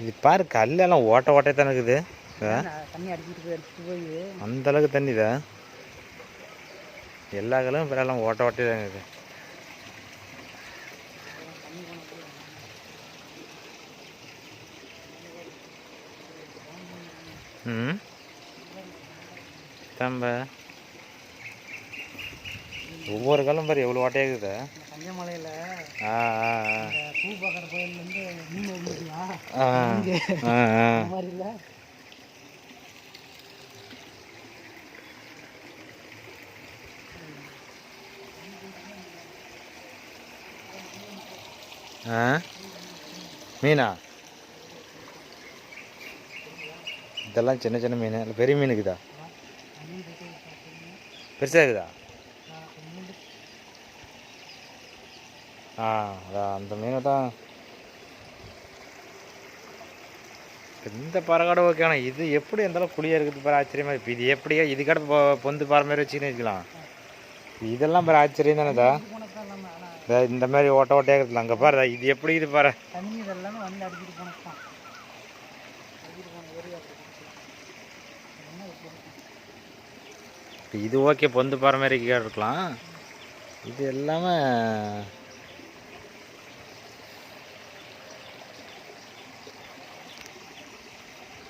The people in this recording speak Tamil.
இது பாரு கல்லெல்லாம் ஓட்ட ஓட்டை தானே இருக்குது? தண்ணி அடிச்சிட்டு போய் அடிச்சிட்டு போய். அந்த அளவுக்கு தண்ணி இதா? எல்லா கல்லும் எல்லாம் ஓட்ட ஓட்டை தாங்க இருக்குது. ம்? தம்ப. ஒவ்வொரு காலம் பாரு எவ்வளோ ஓட்டையாக இருக்குது. கஞ்சமலையில் ஆ ஆ பூ பார்க்குற கோயிலேருந்து மீன்? இதெல்லாம் சின்ன சின்ன மீன். இல்லை பெரிய மீன் இருக்குதா பெருசாக இருக்குதா? ஆ அதான் அந்த மீனை தான் இந்த பறகாடு ஓகே ஆனால் இது எப்படி இருந்தாலும் குழியாக இருக்குது பாரு ஆச்சரியமா இருக்குது இது எப்படியா இது கடை பொந்து பாறை மாதிரி வச்சுக்கின்னு வச்சுக்கலாம் இதெல்லாம் பாரு ஆச்சரியம் தானேதா இதா இந்த மாதிரி ஓட்ட ஓட்டையாக இருக்குல்ல அங்கே பாரு இது எப்படி இது பாரு. இது இது ஓகே பொந்து பாறை மாதிரி இருக்கலாம். இது எல்லாமே